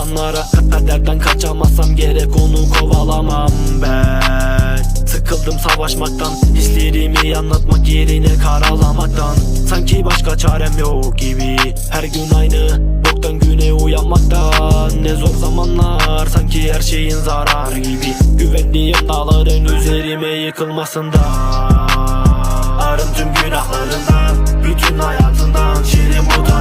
yalanlara Kaderden kaçamazsam gerek onu kovalamam ben. Sıkıldım savaşmaktan Hislerimi anlatmak yerine karalamaktan. Sanki başka çarem yok gibi Her gün aynı boktan güne uyanmaktan. Ne zor zamanlar sanki her şeyin zarar gibi. Güvendiğim dağların üzerime yıkılmasından. Arın tüm günahlarından Bütün hayatından. Şirin bu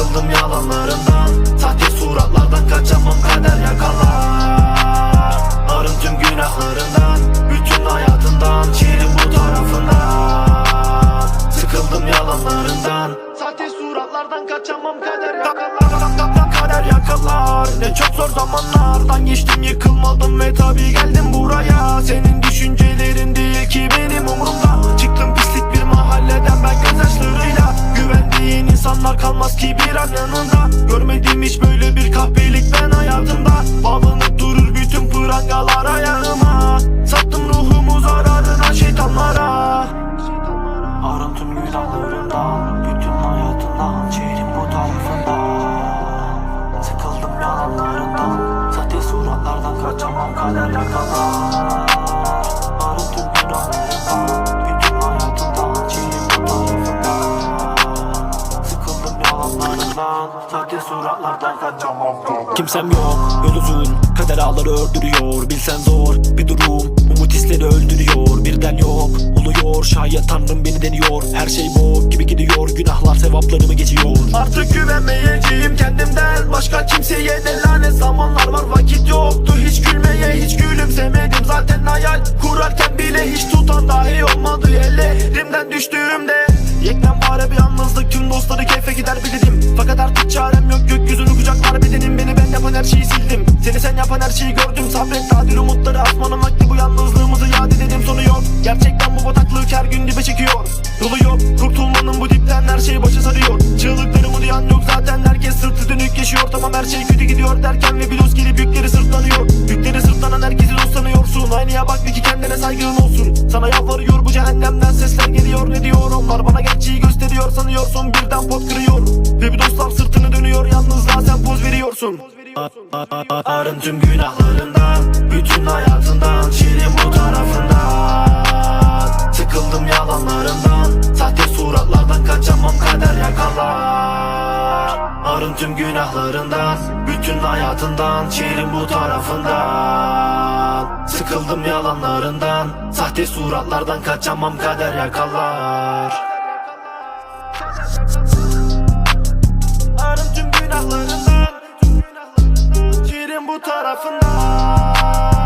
Sıkıldım yalanlarından. Sahte suratlardan kaçamam kader yakalar. Arın tüm günahlarından Bütün hayatından Şirin bu tarafından. Sıkıldım yalanlarından. Sahte suratlardan kaçamam kader yakalar. Ne çok zor zamanlardan geçtim yıkılmadım ve tabi geldim buraya. Senin düşüncelerin insanlar kalmaz ki bir an yanında. Görmedim hiç böyle Sahte suratlardan kaçamam. Kimsem yok yol uzun Kader ağları öldürüyor. Bilsen zor bir durum Umut hisleri öldürüyor. Birden yok oluyor Şayet tanrım beni deniyor. Her şey bok gibi gidiyor Günahlar sevaplarımı geçiyor. Artık güvenmeyeceğim kendimden Başka kimseye ne lanet. Zamanlar var Vakit yoktu hiç gülmeye Hiç gülümsemedim. Zaten hayal Kurarken bile hiç tutan dahi olmadı. Ellerimden düştüğümde Yekten fare bir yalnızlık. Tüm dostları keyfe gider bilirim Fakat artık çarem yok Gökyüzünü kucaklar bedenim Beni ben yapan her şeyi sildim. Seni sen yapan her şeyi gördüm Sabret nadir umutları asmanın vakti Bu yalnızlığımızı yad edelim sonu yok. Gerçekten bu bataklık her gün dibe çekiyor. Yolu yok kurtulmanın bu dipten her şey başa sarıyor. Çığlıklarımı duyan yok zaten herkes sırtı dönük yaşıyor. Tamam her şey kötü gidiyor derken ve bir dost gelip yükleri sırtlanıyor. Yükleri sırtlanan herkesi dost sanıyorsun Aynaya bak bir ki kendine saygın olsun. Sana yalvarıyor bu cehennemden sesler geliyor Ne diyor onlar bana gerçeği gösteriyor sanıyorsun Birden pot kırıyor. Ve bir dostlar sırtını dönüyor yalnızlığa sen poz veriyorsun. Arın tüm günahlarından Bütün hayatından Şirin bu tarafından. Sıkıldım yalanlarından Sahte suratlardan kaçamam kader yakalar Arın tüm günahlarından Bütün hayatından Şirin bu tarafından. Sıkıldım yalanlarından Sahte suratlardan kaçamam kader yakalar Arın tüm günahlarından Şirin bu tarafından